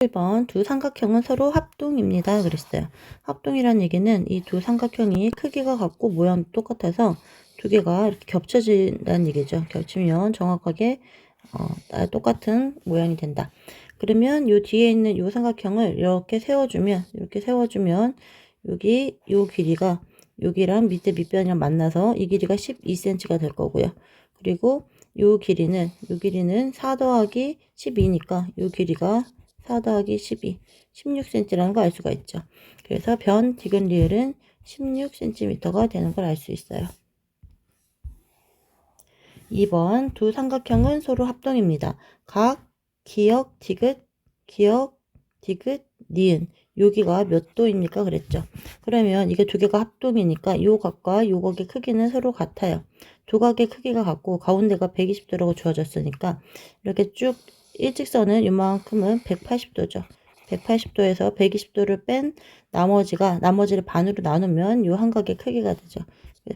1번 두 삼각형은 서로 합동입니다. 그랬어요. 합동이라는 얘기는 이 두 삼각형이 크기가 같고 모양 똑같아서 두 개가 이렇게 겹쳐진다는 얘기죠. 겹치면 정확하게 어, 다 똑같은 모양이 된다. 그러면 요 뒤에 있는 요 삼각형을 이렇게 세워주면 이렇게 세워주면 여기 요 길이가 여기랑 밑에 밑변이랑 만나서 이 길이가 12cm가 될 거고요. 그리고 요 길이는 요 길이는 4 더하기 12니까 요 길이가 4 더하기 12 16cm라는 걸 알 수가 있죠. 그래서 변 디귿 리을은 16cm가 되는 걸 알 수 있어요. 2번 두 삼각형은 서로 합동입니다. 각 기역 디귿 기역 디귿 니은 여기가 몇 도입니까 그랬죠. 그러면 이게 두 개가 합동이니까 요 각과 요 각의 크기는 서로 같아요. 두 각의 크기가 같고 가운데가 120도라고 주어졌으니까 이렇게 쭉 일직선은 이만큼은 180도죠. 180도에서 120도를 뺀 나머지가 나머지를 반으로 나누면 요한 각의 크기가 되죠.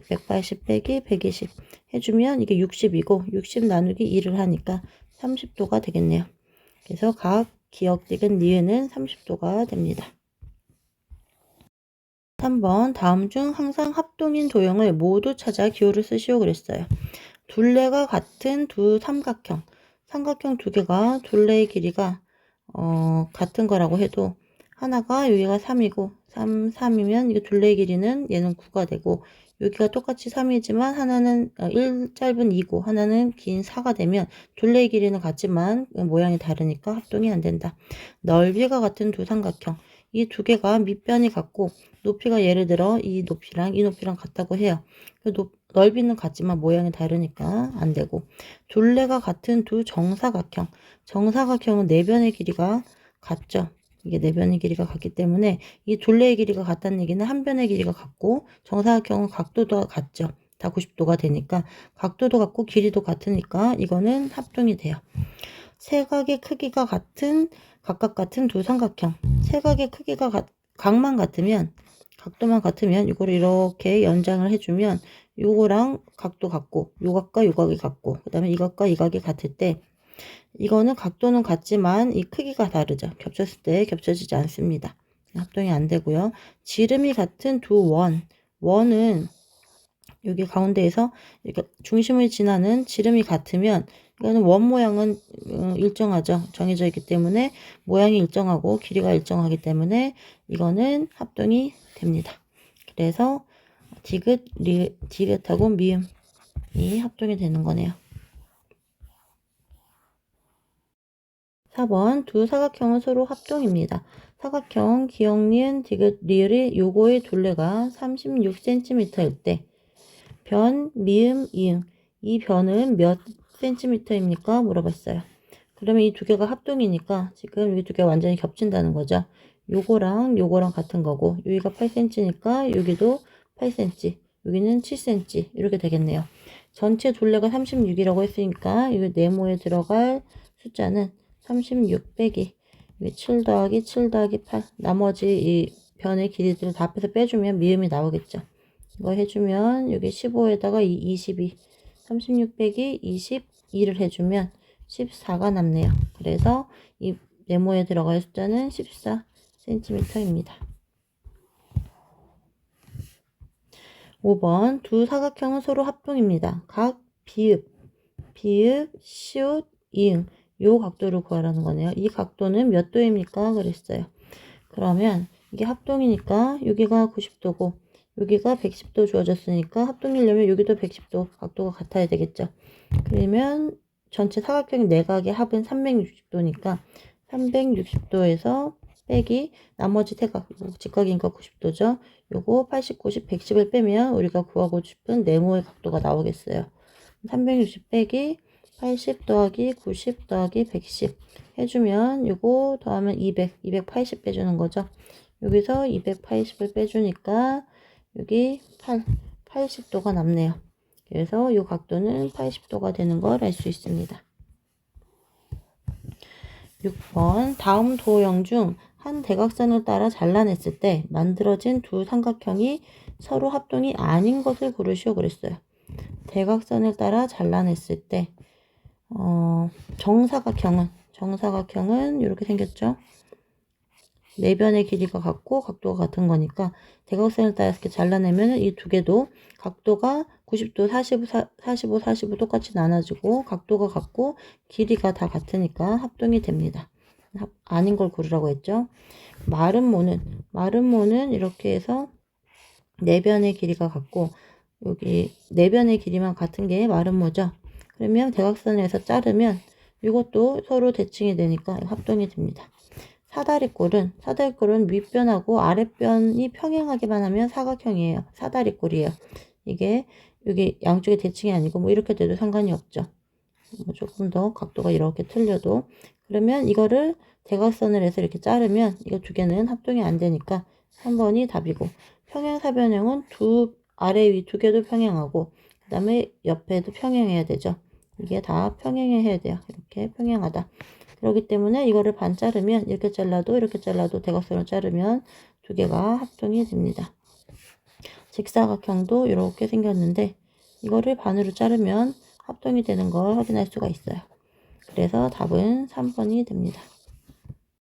180 빼기 120 해주면 이게 60이고 60 나누기 2를 하니까 30도가 되겠네요. 그래서 각 기역 디귿 니은은 30도가 됩니다. 3번 다음 중 항상 합동인 도형을 모두 찾아 기호를 쓰시오 그랬어요. 둘레가 같은 두 삼각형 삼각형 두 개가 둘레의 길이가 어, 같은 거라고 해도 하나가 여기가 3이고 3, 3이면 이게 둘레의 길이는 얘는 9가 되고 여기가 똑같이 3이지만 하나는 1 짧은 2고 하나는 긴 4가 되면 둘레의 길이는 같지만 모양이 다르니까 합동이 안 된다. 넓이가 같은 두 삼각형 이 두 개가 밑변이 같고 높이가 예를 들어 이 높이랑 이 높이랑 같다고 해요. 높, 넓이는 같지만 모양이 다르니까 안 되고 둘레가 같은 두 정사각형 정사각형은 내변의 길이가 같죠. 이게 내변의 길이가 같기 때문에 이 둘레의 길이가 같다는 얘기는 한 변의 길이가 같고 정사각형은 각도도 같죠. 다 90도가 되니까 각도도 같고 길이도 같으니까 이거는 합동이 돼요. 세 각의 크기가 같은 각각 같은 두 삼각형 세 각의 크기가 같, 각만 같으면 각도만 같으면 이거를 이렇게 연장을 해주면 요거랑 각도 같고 요 각과 요 각이 같고 그 다음에 이 각과 이 각이 같을 때 이거는 각도는 같지만 이 크기가 다르죠. 겹쳤을 때 겹쳐지지 않습니다. 합동이 안 되고요. 지름이 같은 두 원. 원은 여기 가운데에서 이렇게 중심을 지나는 지름이 같으면 이거는 원 모양은 어, 일정하죠. 정해져 있기 때문에 모양이 일정하고 길이가 일정하기 때문에 이거는 합동이 됩니다. 그래서 디귿, 리, 디귿하고 미음이 합동이 되는 거네요. 4번 두 사각형은 서로 합동입니다. 사각형 기역 니은 디귿 리을의 요거의 둘레가 36cm일 때 변, 미음, 이응 이 변은 몇 cm입니까? 물어봤어요. 그러면 이 두 개가 합동이니까 지금 이 두 개가 완전히 겹친다는 거죠. 요거랑 요거랑 같은 거고 여기가 8cm니까 여기도 8cm 여기는 7cm 이렇게 되겠네요. 전체 둘레가 36이라고 했으니까 이 네모에 들어갈 숫자는 36 빼기 7 더하기 7 더하기 8 나머지 이 변의 길이들을 다 앞에서 빼주면 미음이 나오겠죠. 이거 해주면 여기 15에다가 22 36 빼기 22를 해주면 14가 남네요. 그래서 이 네모에 들어갈 숫자는 14cm입니다. 5번 두 사각형은 서로 합동입니다. 각 비읍, 비읍, 시옷, 이응 요 각도를 구하라는 거네요. 이 각도는 몇 도입니까? 그랬어요. 그러면 이게 합동이니까 여기가 90도고 여기가 110도 주어졌으니까 합동이려면 여기도 110도 각도가 같아야 되겠죠. 그러면 전체 사각형 내각의 합은 360도니까 360도에서 빼기 나머지 태각 직각이니까 90도죠. 요거 80, 90, 110을 빼면 우리가 구하고 싶은 네모의 각도가 나오겠어요. 360 빼기 80 더하기 90 더하기 110 해주면 요거 더하면 200, 280 빼주는 거죠. 여기서 280을 빼주니까 여기 8, 80도가 남네요. 그래서 이 각도는 80도가 되는 걸 알 수 있습니다. 6번 다음 도형 중 한 대각선을 따라 잘라냈을 때 만들어진 두 삼각형이 서로 합동이 아닌 것을 고르시오 그랬어요. 대각선을 따라 잘라냈을 때 어, 정사각형은 정사각형은 이렇게 생겼죠. 내변의 길이가 같고 각도가 같은 거니까 대각선을 따라서 이렇게 잘라내면 이 두 개도 각도가 90도 45, 45, 45 똑같이 나눠지고 각도가 같고 길이가 다 같으니까 합동이 됩니다. 합- 아닌 걸 고르라고 했죠. 마른 모는 마른 모는 이렇게 해서 내변의 길이가 같고 여기 내변의 길이만 같은 게 마른 모죠. 그러면 대각선에서 자르면 이것도 서로 대칭이 되니까 합동이 됩니다. 사다리꼴은 사다리꼴은 윗변하고 아랫변이 평행하게만 하면 사각형이에요. 사다리꼴이에요. 이게 여기 양쪽이 대칭이 아니고 뭐 이렇게 돼도 상관이 없죠. 뭐 조금 더 각도가 이렇게 틀려도 그러면 이거를 대각선을 해서 이렇게 자르면 이거 두 개는 합동이 안 되니까 3번이 답이고 평행사변형은 두 아래 위 두 개도 평행하고 그 다음에 옆에도 평행해야 되죠. 이게 다 평행해야 돼요. 이렇게 평행하다. 그렇기 때문에 이거를 반 자르면 이렇게 잘라도 이렇게 잘라도 대각선을 자르면 두 개가 합동이 됩니다. 직사각형도 이렇게 생겼는데 이거를 반으로 자르면 합동이 되는 걸 확인할 수가 있어요. 그래서 답은 3번이 됩니다.